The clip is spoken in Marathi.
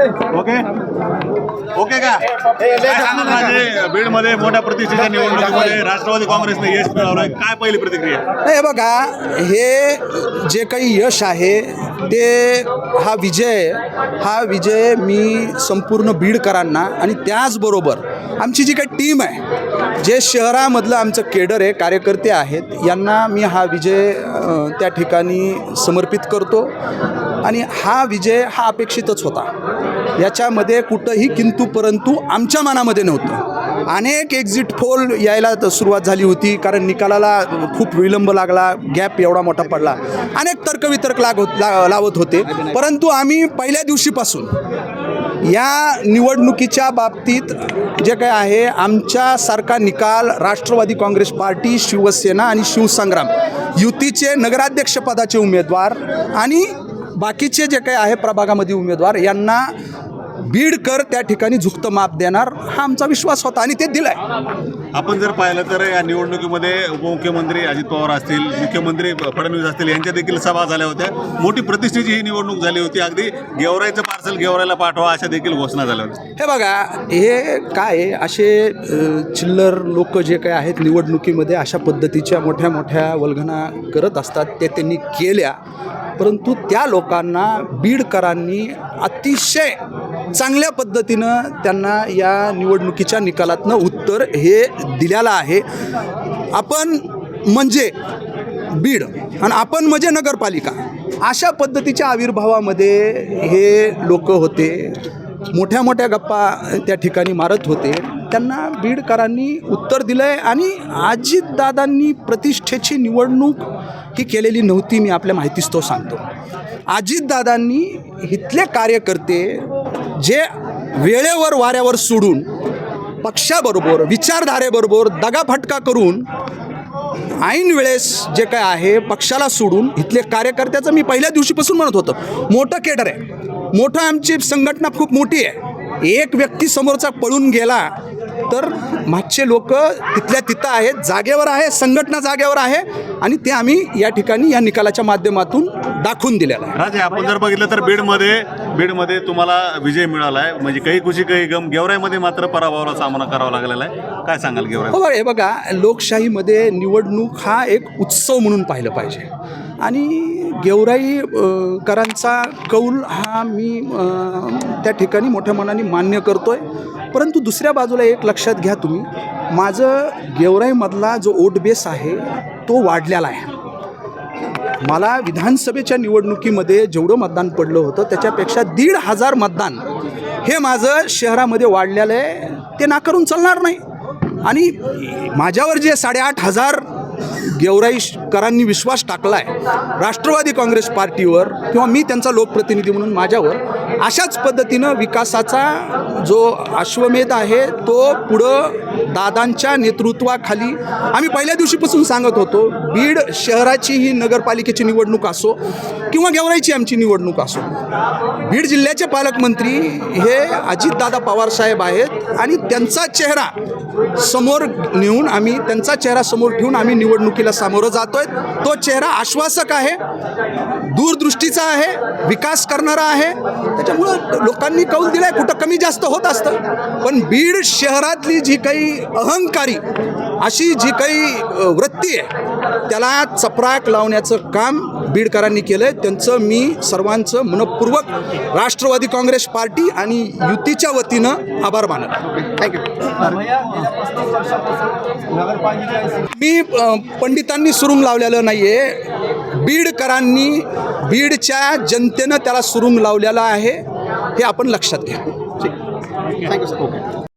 ओके? ओके का? राजे बीडमध्ये मोठ्या प्रतिष्ठेच्या निवडणुकीमध्ये राष्ट्रवादी काँग्रेसने यश मिळवलंय. काय पहिली प्रतिक्रिया? नाही हे बघा हे जे काही यश आहे ते हा विजय हा विजय मी संपूर्ण बीडकरांना आणि त्याचबरोबर आमची जी काही टीम आहे जे शहरामधलं आमचं केडर आहे कार्यकर्ते आहेत यांना मी हा विजय त्या ठिकाणी समर्पित करतो. आणि हा विजय हा अपेक्षितच होता. याच्यामध्ये कुठंही किंतु परंतु आमच्या मनामध्ये नव्हतं. अनेक एक्झिट पोल यायला सुरुवात झाली होती कारण निकालाला खूप विलंब लागला गॅप एवढा मोठा पडला. अनेक तर्कवितर्क लाग होत ला लावत होते परंतु आम्ही पहिल्या दिवशीपासून या निवडणुकीच्या बाबतीत जे काय आहे आमच्यासारखा निकाल राष्ट्रवादी काँग्रेस पार्टी शिवसेना आणि शिवसंग्राम युतीचे नगराध्यक्षपदाचे उमेदवार आणि बाकीचे जे काही आहे प्रभागामध्ये उमेदवार यांना बीडकर त्या ठिकाणी झुकतं माप देणार हा आमचा विश्वास होता आणि ते दिलाय. आपण जर पाहिलं तर या निवडणुकीमध्ये उपमुख्यमंत्री अजित पवार असतील मुख्यमंत्री फडणवीस असतील यांच्या देखील सभा झाल्या होत्या. मोठी प्रतिष्ठेची ही निवडणूक झाली होती. अगदी गेवराईचं पार्सल गेवराईला पाठवा अशा देखील घोषणा झाल्या होत्या. हे बघा हे काय असे चिल्लर लोक जे काय आहेत निवडणुकीमध्ये अशा पद्धतीच्या मोठ्या मोठ्या वल्गना करत असतात ते त्यांनी केल्या. परंतु त्या लोकांना बीडकरांनी अतिशय चांगल्या पद्धतीनं त्यांना या निवडणुकीच्या निकालातनं उत्तर हे दिलेलं आहे. आपण म्हणजे बीड आणि आपण म्हणजे नगरपालिका अशा पद्धतीच्या आविर्भावामध्ये हे लोक होते. मोठ्या मोठ्या गप्पा त्या ठिकाणी मारत होते. त्यांना बीडकरांनी उत्तर दिलं आहे आणि अजितदादांनी प्रतिष्ठेची निवडणूक ही केलेली नव्हती मी आपल्या माहितीच तो सांगतो. अजितदादांनी इथले कार्यकर्ते जे वेळेवर वाऱ्यावर सोडून पक्षाबरोबर विचारधारेबरोबर दगाफटका करून ऐन वेळेस जे काय आहे पक्षाला सोडून इथले कार्यकर्त्याचं मी पहिल्या दिवशीपासून म्हणत होतं. मोठं केडर आहे. मोठं आमची संघटना खूप मोठी आहे. एक व्यक्ती समोरचा पळून गेला तर मागचे लोक तिथल्या तिथं आहेत जागेवर आहे संघटना जागेवर आहे आणि ते आम्ही या ठिकाणी या निकालाच्या माध्यमातून दाखवून दिलेलं आहे. राजे आपण जर बघितलं तर बीडमध्ये बीडमध्ये तुम्हाला विजय मिळाला आहे म्हणजे काही खुशी काही गम. गेवराईमध्ये मात्र पराभवाला सामना करावा लागलेला आहे. काय सांगाल गेवराई? हो हे बघा लोकशाहीमध्ये निवडणूक हा एक उत्सव म्हणून पाहिलं पाहिजे. आणि गेवराई करांचा कौल हा मी त्या ठिकाणी मोठ्या मनाने मान्य करतो आहे परंतु दुसऱ्या बाजूला एक लक्षात घ्या तुम्ही. माझं गेवराईमधला जो ओट बेस आहे तो वाढलेला आहे. मला विधानसभेच्या निवडणुकीमध्ये जेवढं मतदान पडलं होतं त्याच्यापेक्षा दीड हजार मतदान हे माझं शहरामध्ये वाढलेलं आहे. ते नाकारून चालणार नाही. आणि माझ्यावर जे साडेआठ हजार गेवराईकरांनी विश्वास टाकला आहे राष्ट्रवादी काँग्रेस पार्टीवर किंवा मी त्यांचा लोकप्रतिनिधी म्हणून माझ्यावर अशाच पद्धतीनं विकासाचा जो अश्वमेध आहे तो पुढं दादांच्या नेतृत्वाखाली आम्ही पहिल्या दिवशीपासून सांगत होतो बीड शहराची ही नगरपालिकेची निवडणूक असो किंवा गेवराईची आमची निवडणूक असो. बीड जिल्ह्याचे पालकमंत्री हे अजितदादा पवारसाहेब आहेत आणि त्यांचा चेहरा समोर नेऊन आम्ही त्यांचा चेहरा समोर ठेवून आम्ही निवडणुकीला सामोरं जातोय. तो चेहरा आश्वासक आहे. दूरदृष्टीचा आहे विकास करणारा आहे. त्याच्यामुळं लोकांनी कौल दिलाय कुठं कमी जास्त होत असतं. पण बीड शहरातली जी काही अहंकारी अशी जी काही वृत्ती आहे त्याला चपराक लावण्याचं काम बीडकरांनी केलं आहे त्यांचं मी सर्वांचं मनपूर्वक राष्ट्रवादी काँग्रेस पार्टी आणि युतीच्या वतीनं आभार मानत. थँक्यू मी पंडितांनी सुरुंग लावलेलं नाही आहे बीडकरांनी बीडच्या जनतेनं त्याला सुरुंग लावलेलं आहे हे आपण लक्षात घ्या. Thank you sir